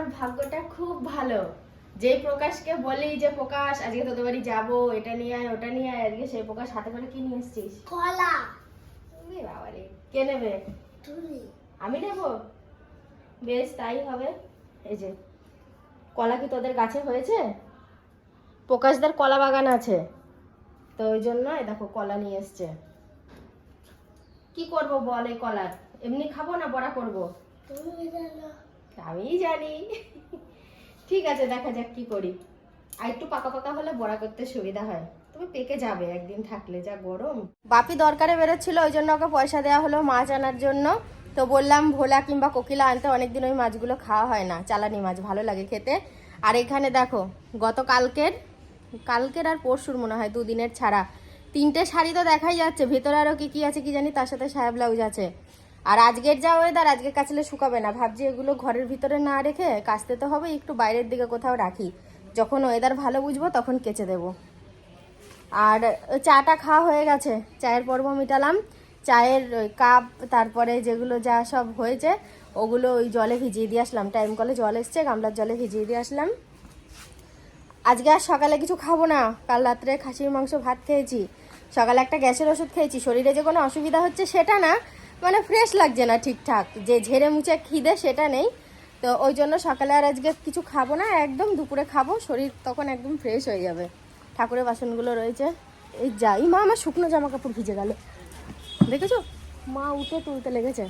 আমার ভাগ্যটা খুব ভালো। যে প্রকাশকে বলি যে প্রকাশ আজকে তোদের বাড়ি যাব এটা নিয়ে আয় ওটা নিয়ে আয় আজকে সেই প্রকাশ হাতে করে কি নিয়ে এসছিস? কলা। বাবারে কে নেবে? তুমি। আমি নেব? বেশ তাই হবে। এই যে কলা কি তোদের গাছে হয়েছে? প্রকাশদের কলা বাগান আছে। তো ওই জন্য দেখো কলা নিয়ে এসছে। কি করব বল এই কলার? এমনি খাব না বড়া করব? তুমি জানো আমি জানি। ঠিক আছে, দেখা যাক কি করি। আর একটু পাকা পাকা হলে বড়া করতে সুবিধা হয়। তুমি পেকে যাবে একদিন থাকলে, যা গরম। বাপি দরকারে বেরোচ্ছিল, ওই জন্য ওকে পয়সা দেওয়া হলো মাছ আনার জন্য। তো বললাম, ভোলা কিংবা কোকিলা আনতে অনেকদিন ওই মাছগুলো খাওয়া হয় না, চালানি মাছ, ভালো লাগে খেতে। আর এখানে দেখো গত কালকের কালকের আর পরশুর মনে হয়, দুদিনের ছাড়া। তিনটে শাড়ি তো দেখাই যাচ্ছে, ভেতরে আরও কি কি আছে কি জানি, তার সাথে সায়া ব্লাউজ আছে। আর আজকের যা ওয়েদার আজকে কাচলে শুকাবে না। ভাবছি এগুলো ঘরের ভিতরে না রেখে কাচতে তো হবে, একটু বাইরের দিকে কোথাও রাখি। যখন ওয়েদার ভালো বুঝব, তখন কেচে দেবো। আর চাটা খাওয়া হয়ে গেছে, চায়ের পর্ব মিটালাম। চায়ের ওই কাপ তারপরে যেগুলো যা সব হয়েছে, ওগুলো ওই জলে ভিজিয়ে দিয়ে আসলাম। টাইম কলে জল এসছে, গামলার জলে ভিজিয়ে দিয়ে আসলাম। আজকে আর সকালে কিছু খাব না। কাল রাত্রে খাসির মাংস ভাত খেয়েছি। সকালে একটা গ্যাসের ওষুধ খেয়েছি। শরীরে যে কোনো অসুবিধা হচ্ছে সেটা না। মানে ফ্রেশ লাগছে না ঠিকঠাক। যে ঝেড়ে মুছে খিদে সেটা নেই। তো ওই জন্য সকালে আর আজকে কিছু খাব না, একদম দুপুরে খাব, শরীর তখন একদম ফ্রেশ হয়ে যাবে। ঠাকুরের বাসনগুলো রয়েছে। এই যাই, মা আমার শুকনো জামা কাপড় ভিজে গেল। দেখেছ? মা উঠে তুলতে লেগেছে।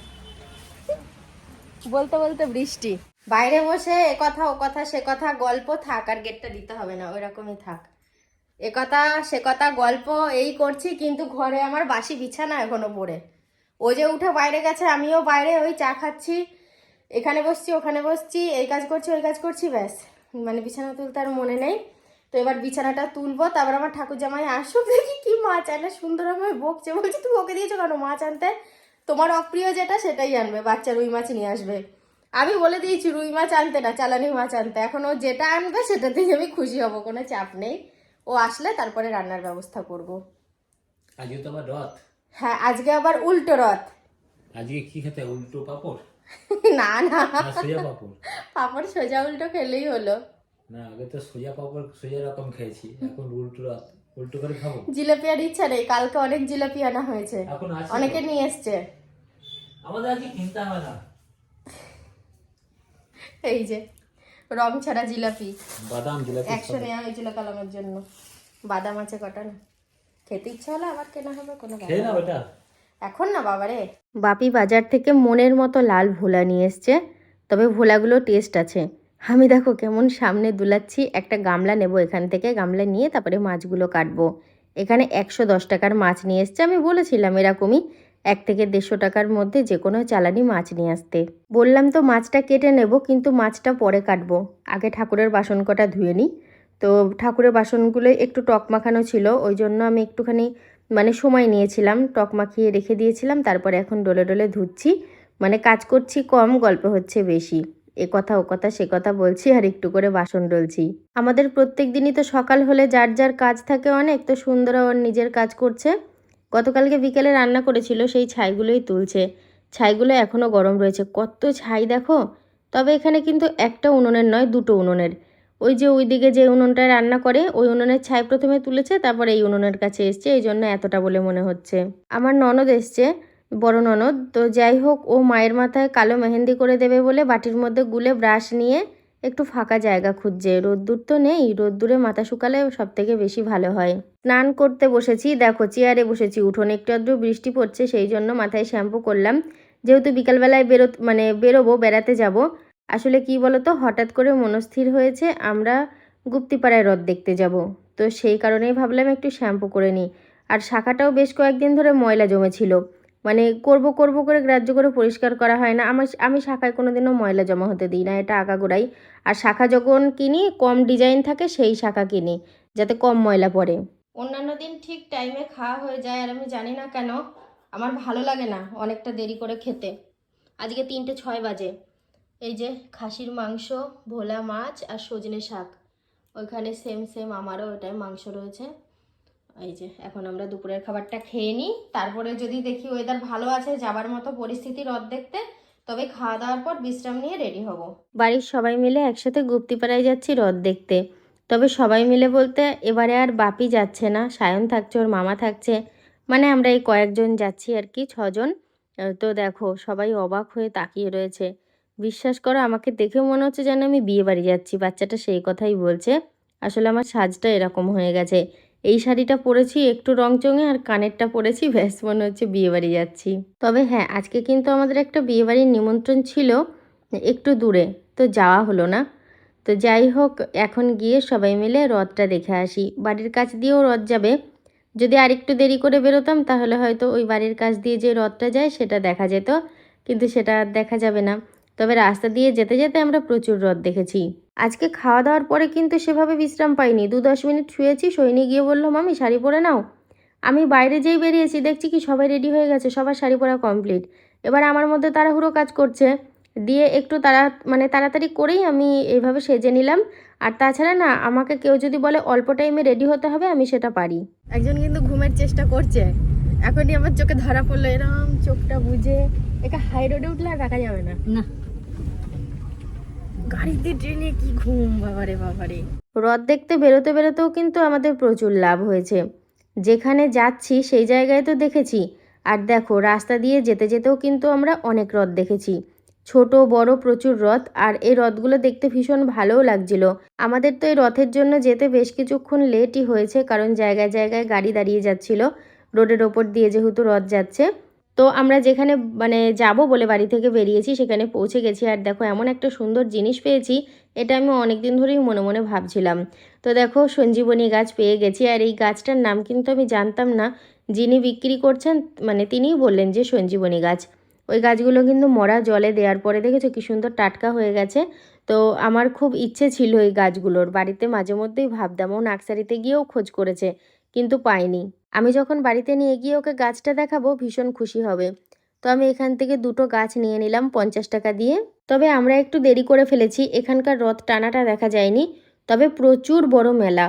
বলতে বলতে বৃষ্টি। বাইরে বসে এ কথা, ও কথা, সে কথা, গল্প থাক, আর গেটটা দিতে হবে না ওই রকমই থাক। এ কথা, সে কথা, গল্প, এই করছি, কিন্তু ঘরে আমার বাসি বিছানা এখনও পড়ে। ও যে উঠে বাইরে গেছে, আমিও বাইরে, ওই চা খাচ্ছি, এখানে বসছি, ওখানে বসছি, এই কাজ করছি, ওই কাজ করছি, ব্যাস। মানে বিছানা তুলতে আর মনে নেই। তো এবার বিছানাটা তুলবো, তারপর আমার ঠাকুর জামাই আসুক, দেখি কি মাছ আনে, সুন্দর আমায় বকছে, বলছি, তুমি ওকে দিয়েছ কেন মাছ আনতে? তোমার অপ্রিয় যেটা, সেটাই আনবে, বাচ্চা রুই মাছ নিয়ে আসবে। আমি বলে দিয়েছি, রুই মাছ আনতে না, চালানি মাছ আনতে। এখন ও যেটা আনবে সেটাতেই আমি খুশি হব, কোনো চাপ নেই। ও আসলে তারপরে রান্নার ব্যবস্থা করব। আজকে তো আবার রথ? হ্যাঁ আজকে আবার উল্টো রথ। আজকে কি খেতে? উল্টো পাপড়? না না। সোজা পাপড়। পাপড় সোজা উল্টো খেলেই হলো। না আগে তো সোজা পাপড় সোজা রকম খেয়েছি। এখন উল্টো রথ উল্টো করে খাব। জিলাপি আর ইচ্ছা নেই কালকে অনেক জিলাপি আনা হয়েছে। এখন অনেকে নিয়ে এসছে। আমাদের আজকে কিনতে হবে না। এই যে রং ছাড়া জিলাপি। বাদাম জিলাপি একশো নেওয়া হয়েছিল কালামের জন্য। বাদাম আছে কটা না? খেতে ইচ্ছা হলে আবার কেনা হবে কোনো খেয়ে এটা। এখন না বাবারে বাপি বাজার থেকে মনের মতো লাল ভোলা নিয়ে এসছে তবে ভোলাগুলো টেস্ট আছে। আমি দেখো কেমন সামনে দুলাচ্ছি একটা গামলা নেব এখান থেকে গামলা নিয়ে তারপরে মাছগুলো কাটবো। এখানে একশো দশ টাকার মাছ নিয়ে এসছে আমি বলেছিলাম এরকমই এক থেকে দেড়শো টাকার মধ্যে যে কোনো চালানি মাছ নিয়ে আসতে। বললাম তো মাছটা কেটে নেব কিন্তু মাছটা পরে কাটবো। আগে ঠাকুরের বাসন কটা ধুয়ে নিই তো ঠাকুরের বাসনগুলো একটু টক মাখানো ছিল, ওই জন্য আমি একটুখানি মানে সময় নিয়েছিলাম, টক মাখিয়ে রেখে দিয়েছিলাম, তারপরে এখন ডলে ডলে ধুচ্ছি। মানে কাজ করছি, কম, গল্প হচ্ছে বেশি। এ কথা, ও কথা, সে কথা বলছি আর একটু করে বাসন ডলছি। আমাদের প্রত্যেক দিনই তো সকাল হলে যার যার কাজ থাকে অনেক, তো সুন্দর ওর নিজের কাজ করছে। গতকালকে বিকেলে রান্না করেছিল, সেই ছাইগুলোই তুলছে। ছাইগুলো এখনও গরম রয়েছে। কত ছাই দেখো? তবে এখানে কিন্তু একটা উনুনের নয়, দুটো উনুনের। ওই যে ওই দিকে যে উনুনটায় রান্না করে, ওই উনুনের ছাই প্রথমে তুলেছে, তারপর এই উনুনের কাছে এসছে, এই জন্য এতটা বলে মনে হচ্ছে। আমার ননদ এসছে, বড় ননদ, তো যাই হোক, ও মায়ের মাথায় কালো মেহেন্দি করে দেবে বলে বাটির মধ্যে গুলে ব্রাশ নিয়ে একটু ফাঁকা জায়গা খুঁজছে। রোদ্দুর তো নেই, রোদ্দুরে মাথা শুকালে সব থেকে বেশি ভালো হয়। স্নান করতে বসেছি, দেখো চেয়ারে বসেছি, উঠোনে একটু আধটু বৃষ্টি পড়ছে, সেই জন্য মাথায় শ্যাম্পু করলাম। যেহেতু বিকালবেলায় বেরো মানে বেরোবো, বেড়াতে যাব আসলে কি বলতো? হঠাৎ করে মনস্থির হয়েছে, আমরা গুপ্তিপাড়ায় হ্রদ দেখতে যাব। তো সেই কারণেই ভাবলাম একটু শ্যাম্পু করে নিই। আর শাখাটাও বেশ কয়েকদিন ধরে ময়লা জমেছিল। মানে করব করব করে গ্রাহ্য করে পরিষ্কার করা হয় না। আমার আমি শাখায় কোনো দিনও ময়লা জমা হতে দিই না, এটা আগাগোড়াই। আর শাখা যখন কিনি, কম ডিজাইন থাকে, সেই শাখা কিনি, যাতে কম ময়লা পড়ে। অন্যান্য দিন ঠিক টাইমে খাওয়া হয়ে যায়, আর আমি জানি না কেন, আমার ভালো লাগে না অনেকটা দেরি করে খেতে। আজকে তিনটে ছয় বাজে। এই যে খাসির মাংস, ভোলা মাছ আর সজনে শাক। ওইখানে সেম সেম আমারও ওটাই মাংস রয়েছে। এই যে এখন আমরা দুপুরের খাবারটা খেয়ে নিই। তারপরে যদি দেখি ওয়েদার ভালো আছে, যাবার মতো পরিস্থিতি রদ দেখতে তবে খাওয়া দাওয়ার পর বিশ্রাম নিয়ে রেডি হব। বাড়ির সবাই মিলে একসাথে গুপ্তিপাড়ায় যাচ্ছি রথ দেখতে। তবে সবাই মিলে বলতে এবারে আর বাপি যাচ্ছে না, সায়ন থাকছে, ওর মামা থাকছে। মানে আমরা এই কয়েকজন যাচ্ছি আর কি, ছজন। তো দেখো, সবাই অবাক হয়ে তাকিয়ে রয়েছে। বিশ্বাস করো, আমাকে দেখে মনে হচ্ছে যেন আমি বিয়ে বাড়ি যাচ্ছি। বাচ্চাটা সেই কথাই বলছে। আসলে আমার সাজটা এরকম হয়ে গেছে। এই শাড়িটা পরেছি একটু রংচঙে আর কানেরটা পরেছি, ব্যাস মনে হচ্ছে বিয়ে বাড়ি যাচ্ছি। তবে হ্যাঁ আজকে কিন্তু আমাদের একটা বিয়ে বাড়ির নিমন্ত্রণ ছিল একটু দূরে, তো যাওয়া হলো না। তো যাই হোক, এখন গিয়ে সবাই মিলে রথটা দেখে আসি। বাড়ির কাছ দিয়েও রথ যাবে। যদি আরেকটু দেরি করে বেরোতাম, তাহলে হয়তো ওই বাড়ির কাছ দিয়ে যে রথটা যায়, সেটা দেখা যেত। কিন্তু সেটা দেখা যাবে না। তবে রাস্তা দিয়ে যেতে যেতে আমরা প্রচুর রথ দেখেছি। আজকে খাওয়া দাওয়ার পরে কিন্তু সেভাবে বিশ্রাম পাইনি। দু দশ মিনিট শুয়েছি সৈনি গিয়ে বলল, মামি, শাড়ি পরে নাও। আমি বাইরে যেই বেরিয়েছি, দেখছি কি সবাই রেডি হয়ে গেছে, সবার শাড়ি পরা কমপ্লিট। এবার আমার মধ্যে তাড়াহুড়ো কাজ করছে। দিয়ে একটু তাড়া মানে তাড়াতাড়ি করেই আমি এইভাবে সেজে নিলাম। আর তাছাড়া না, আমাকে কেউ যদি বলে অল্প টাইমে রেডি হতে হবে, আমি সেটা পারি। একজন কিন্তু ঘুমের চেষ্টা করছে। এখনই আমার চোখে ধরা পড়ল, এরম চোখটা বুঝে। একা হাই রোডে উঠলে আর রাখা যাবে না। না। গাড়িতে ট্রেনে কি ঘুম, বাবারে বাবারে। রথ দেখতে বেরোতে বেরোতেও কিন্তু আমাদের প্রচুর লাভ হয়েছে। যেখানে যাচ্ছি, সেই জায়গায় তো দেখেছি। আর দেখো, রাস্তা দিয়ে যেতে যেতেও কিন্তু আমরা অনেক রথ দেখেছি। ছোট, বড় প্রচুর রথ আর এই রথগুলো দেখতে ভীষণ ভালোও লাগছিল। আমাদের তো এই রথের জন্য যেতে বেশ কিছুক্ষণ লেটই হয়েছে, কারণ জায়গায় জায়গায় গাড়ি দাঁড়িয়ে যাচ্ছিল। রোডের ওপর দিয়ে যেহেতু রথ যাচ্ছে তো আমরা যেখানে মানে যাব বলে বাড়ি থেকে বেরিয়েছি, সেখানে পৌঁছে গেছি। আর দেখো, এমন একটা সুন্দর জিনিস পেয়েছি, এটা আমি অনেক দিন ধরেই মনে মনে ভাবছিলাম। তো দেখো, সঞ্জীবনী গাছ পেয়ে গেছি। আর এই গাছটার নাম কিন্তু আমি জানতাম না। যিনি বিক্রি করছেন মানে তিনিই বললেন যে সঞ্জীবনী গাছ। ওই গাছগুলো কিন্তু মরা জলে দেওয়ার পরে দেখেছ কি সুন্দর টাটকা হয়ে গেছে। তো আমার খুব ইচ্ছে ছিল এই গাছগুলোর। বাড়িতে মাঝে মধ্যেই ভাবতাম, ও নার্সারিতে গিয়েও খোঁজ করেছে। কিন্তু পাইনি। আমি যখন বাড়িতে নিয়ে গিয়ে ওকে গাছটা দেখাবো, ভীষণ খুশি হবে। তো আমি এখান থেকে দুটো গাছ নিয়ে নিলাম পঞ্চাশ টাকা দিয়ে। তবে আমরা একটু দেরি করে ফেলেছি, এখানকার রথ টানাটা দেখা যায়নি। তবে প্রচুর বড় মেলা।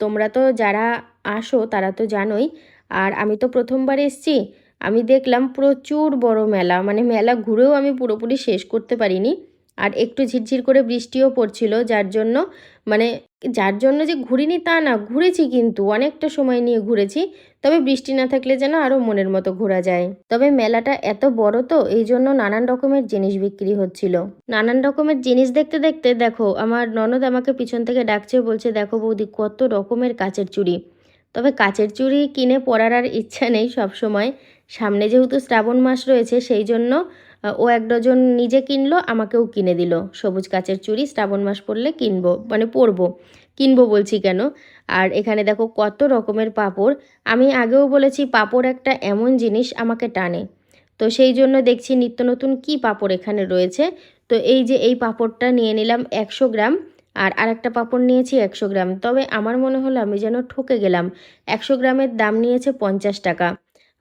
তোমরা তো যারা আসো, তারা তো জানোই। আর আমি তো প্রথমবার এসছি, আমি দেখলাম প্রচুর বড় মেলা। মানে মেলা ঘুরেও আমি পুরোপুরি শেষ করতে পারিনি। আর একটু ঝিরঝির করে বৃষ্টিও পড়ছিল, যার জন্য মানে যার জন্য যে ঘুরিনি তা না, ঘুরেছি কিন্তু, অনেকটা সময় নিয়ে ঘুরেছি, তবে বৃষ্টি না থাকলে যেন আরও মনের মতো ঘোরা যায়। তবে মেলাটা এত বড় তো, এই জন্য নানান রকমের জিনিস বিক্রি হচ্ছিল। নানান রকমের জিনিস দেখতে দেখতে, দেখো, আমার ননদ আমাকে পিছন থেকে ডাকছে, বলছে, দেখো বৌদি, কত রকমের কাচের চুড়ি। তবে কাচের চুড়ি কিনে পরার আর ইচ্ছা নেই সব সময় সামনে যেহেতু শ্রাবণ মাস রয়েছে, সেই জন্য ও এক ডজন নিজে কিনলো, আমাকেও কিনে দিল। সবুজ কাচের চুড়ি, শ্রাবণ মাস পড়লে কিনবো মানে পরবো। কিনবো বলছি কেন? আর এখানে দেখো কত রকমের পাপড়। আমি আগেও বলেছি, পাপড় একটা এমন জিনিস আমাকে টানে। তো সেই জন্য দেখছি নিত্য নতুন কী পাপড় এখানে রয়েছে। তো এই যে এই পাপড়টা নিয়ে নিলাম একশো গ্রাম, আর আরেকটা পাপড় নিয়েছি একশো গ্রাম। তবে আমার মনে হলো আমি যেন ঠকে গেলাম। একশো গ্রামের দাম নিয়েছে পঞ্চাশ টাকা।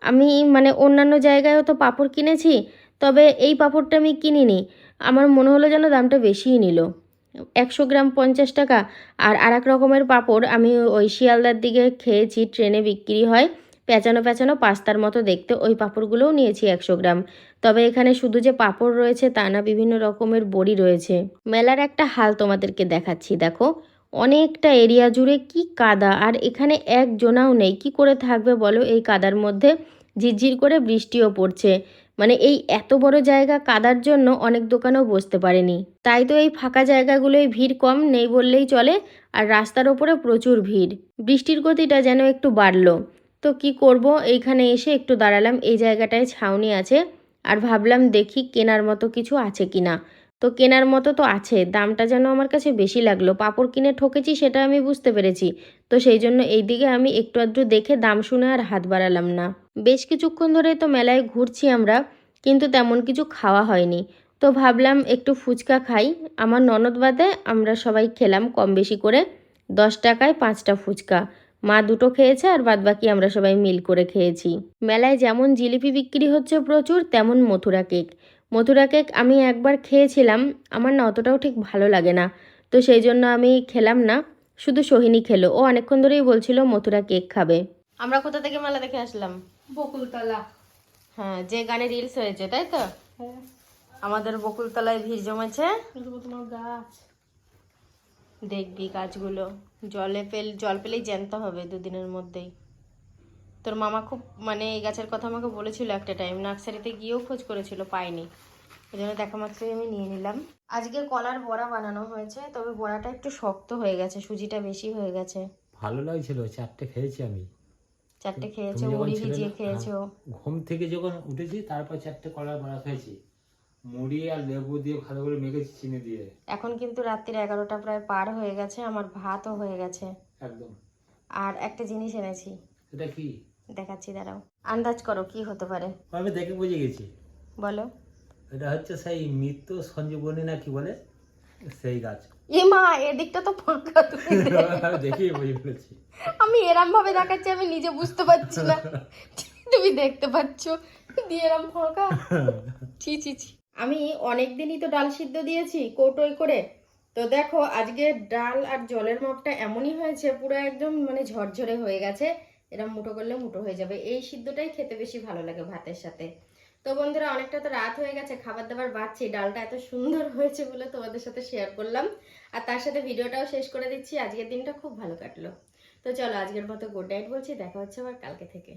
আমি মানে অন্যান্য জায়গায়ও তো পাপড় কিনেছি তবে এই পাঁপড়টা আমি কিনিনি। আমার মনে হলো যেন দামটা বেশিই নিল। একশো গ্রাম পঞ্চাশ টাকা আর আর এক রকমের পাঁপড় আমি ওই শিয়ালদার দিকে খেয়েছি, ট্রেনে বিক্রি হয়। পেঁচানো পেঁচানো পাস্তার মতো দেখতে ওই পাঁপড়গুলোও নিয়েছি একশো গ্রাম। তবে এখানে শুধু যে পাঁপড় রয়েছে তা না, বিভিন্ন রকমের বড়ি রয়েছে। মেলার একটা হাল তোমাদেরকে দেখাচ্ছি, দেখো। অনেকটা এরিয়া জুড়ে কি কাদা, আর এখানে এক জোনাও নেই। কি করে থাকবে বলো এই কাদার মধ্যে? ঝিরঝির করে বৃষ্টিও পড়ছে। মানে এই এত বড় জায়গা কাদার জন্য অনেক দোকানেও বসতে পারেনি। তাই তো এই ফাঁকা জায়গাগুলোয় ভিড় কম নেই বললেই চলে, আর রাস্তার ওপরে প্রচুর ভিড়। বৃষ্টির গতিটা যেন একটু বাড়লো। তো কি করব? এইখানে এসে একটু দাঁড়ালাম, এই জায়গাটায় ছাউনি আছে, আর ভাবলাম দেখি কেনার মতো কিছু আছে কিনা। তো কেনার মতো তো আছে, দামটা যেন আমার কাছে বেশি লাগল। পাঁপড় কিনে ঠকেছি সেটা আমি বুঝতে পেরেছি। তো সেই জন্য এই দিকে আমি একটু আধটু দেখে দাম শুনে আর হাত বাড়ালাম না। বেশ কিছুক্ষণ ধরে তো মেলায় ঘুরছি আমরা, কিন্তু তেমন কিছু খাওয়া হয়নি। তো ভাবলাম একটু ফুচকা খাই। আমার ননদ বাদে আমরা সবাই খেলাম কম বেশি করে, দশ টাকায় পাঁচটা ফুচকা। মা দুটো খেয়েছে আর বাদবাকি আমরা সবাই মিল করে খেয়েছি। মেলায় যেমন জিলিপি বিক্রি হচ্ছে প্রচুর, তেমন মথুরা কেক। মথুরা কেক আমি একবার খেয়েছিলাম আমার না অতটাও ঠিক ভালো লাগে না। তো সেই জন্য আমি খেলাম না শুধু সোহিনী খেলো। ও অনেকক্ষণ ধরেই বলছিল মথুরা কেক খাবে। আমরা কোথা থেকে মেলা দেখে আসলাম? বকুলতলা। হ্যাঁ যে গানে রিলস হয়েছে তাই তো? আমাদের বকুলতলায় ভিড় জমেছে। গাছ। দেখবি গাছগুলো। জলে পেল জল পেলেই জ্যান্ত হবে দুদিনের মধ্যেই। তোর মামা খুব মানে এই গাছের কথা আমাকে বলেছিল একটা টাইম নার্সারিতে গিয়েও খোঁজ করেছিল পাইনি। ওই জন্য দেখা মাত্রই আমি নিয়ে নিলাম। আজকে কলার বড়া বানানো হয়েছে তবে বড়াটা একটু শক্ত হয়ে গেছে সুজিটা বেশি হয়ে গেছে। ভালো লাগছিল চারটে খেয়েছি আমি। চারটে খেয়েছে মুড়ি ভিজিয়ে খেয়েছো। হ্যাঁ, ঘুম থেকে যখন উঠেছি তারপর চারটে কলার বড়া খেয়েছি। মুড়ি আর লেবু দিয়ে ভালো করে মেখেছি চিনি দিয়ে। এখন কিন্তু রাত্রির এগারোটা প্রায় পার হয়ে গেছে আমার ভাতও হয়ে গেছে। একদম। আর একটা জিনিস এনেছি। এটা কি? দেখাচ্ছি দাঁড়াও। আন্দাজ করো কি হতে পারে? আমি দেখে বুঝে গেছি। বলো। এটা হচ্ছে সেই মৃত্যু সঞ্জীবনী না কি বলে? সেই গাছ। এ মা এদিকটা তো ফাঁকা। তুমি দেখ। বুঝে ফেলেছি। আমি এরম ভাবে দেখাচ্ছি আমি নিজে বুঝতে পারছি না। তুমি দেখতে পাচ্ছ দিয়ে এরম ফাঁকা। ছি ছি ছি। আমি অনেক দিনই তো ডাল সিদ্ধ দিয়েছি কৌটোয় করে। তো দেখো আজকে ডাল আর জলের মাপটা এমনই হয়েছে পুরো একদম মানে ঝরঝরে হয়ে গেছে। এরম মুঠো করলে মুঠো হয়ে যাবে। এই সিদ্ধটাই খেতে বেশি ভালো লাগে ভাতের সাথে। তো বন্ধুরা, অনেকটা তো রাত হয়ে গেছে, খাবার দাবার বাড়ছি, ডালটা এত সুন্দর হয়েছে বলে তোমাদের সাথে শেয়ার করলাম। আর তার সাথে ভিডিওটাও শেষ করে দিচ্ছি, আজকের দিনটা খুব ভালো কাটলো। তো চলো, আজকের মতো গুড নাইট বলছি, দেখা হচ্ছে আবার কালকে থেকে।